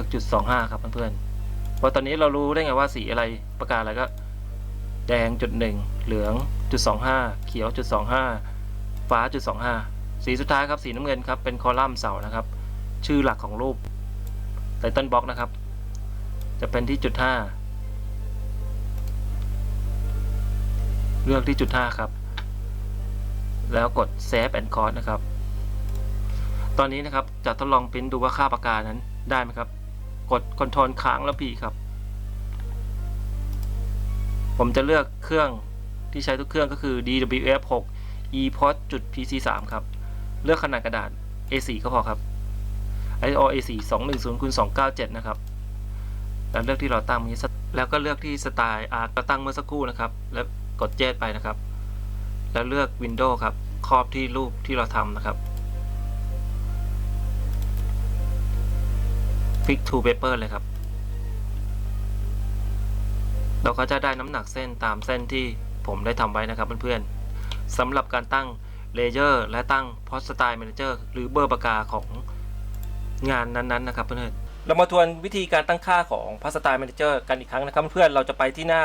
อกจุดสองห้าครับเพื่อนๆเพราะตอนนี้เรารู้ได้ไงว่าสีอะไรประกาศอะไรก็ แดงจุดหนึ่งเหลืองจุดสองห้าเขียวจุดสองห้าฟ้าจุดสองห้าสีสุดท้ายครับสีน้ำเงินครับเป็นคอลัมน์เสานะครับ ชื่อหลักของรูปไตเติลบล็อกนะครับ จะเป็นที่จุดห้าเลือกที่จุดห้าครับ แล้วกด Save and Code นะครับ ตอนนี้นะครับจะทดลองปริ้นดูว่าค่าปากกานั้นได้ไหมครับ กด Ctrl ค้างแล้ว P ครับ ผมจะเลือกเครื่องที่ใช้ทุกเครื่องก็คือ DWF 6 ePort จุด PC 3ครับ เลือกขนาดกระดาษ A4 ก็พอครับ ISO A4 210คูณ297 นะครับ แล้วเลือกที่เราตั้งนี้แล้วก็เลือกที่สไตล์ Art เราตั้งเมื่อสักครู่นะครับ แล้วกดเจดไปนะครับ แล้วเลือก Windows ครับ ครอบที่รูปที่เราทำนะครับ Fix to Paper เลยครับ เราก็จะได้น้ำหนักเส้นตามเส้นที่ผมได้ทำไว้นะครับเพื่อนๆสำหรับการตั้งเลเยอร์และตั้ง Post Style Manager หรือเบอร์ปากกาของงานนั้นๆนะครับเพื่อนๆเรามาทวนวิธีการตั้งค่าของ Post Style Manager กันอีกครั้งนะครับเพื่อนๆเราจะไปที่หน้า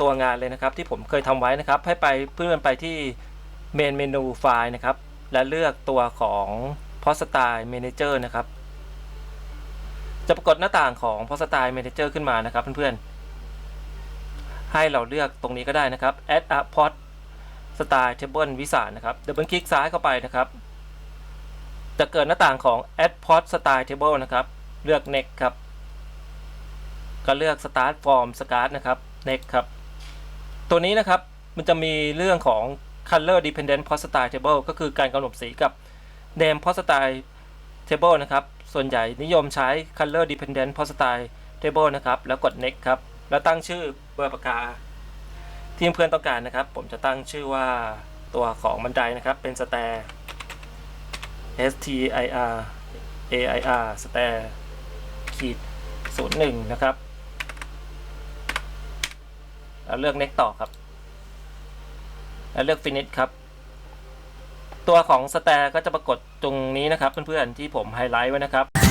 ตัวงานเลยนะครับ ที่ผมเคยทำไว้นะครับ ให้ไปเพื่อนไปที่ Main Menu File นะครับ และเลือกตัวของ Post Style Manager นะครับ จะปรากฏหน้าต่างของ Post Style Manager ขึ้นมานะครับเพื่อนๆ ให้เราเลือกตรงนี้ก็ได้นะครับ add a pot style table วิสานะครับดับเบิลคลิกซ้ายเข้าไปนะครับ จะเกิดหน้าต่างของ add pot style table นะครับ เลือก next ครับ ก็เลือก start form scratch นะครับ next ครับ ตัวนี้นะครับมันจะมีเรื่องของ color dependent pot style table ก็คือการกำหนดสีกับ name pot style table นะครับ ส่วนใหญ่นิยมใช้ color dependent p o style table นะครับ แล้วกด next ครับ แล้วตั้งชื่อเบอร์ปากกา ที่เพื่อนต้องการนะครับ ผมจะตั้งชื่อว่าตัวของบันไดนะครับ เป็นสแตร์ S T I R A I R สแตร์ขีดศูนย์หนึ่งนะครับแล้วเลือก next ต่อครับ แล้วเลือก finish ครับ ตัวของสแตร์ก็จะปรากฏ ตรงนี้นะครับเพื่อนๆที่ผมไฮไลท์ไว้นะครับ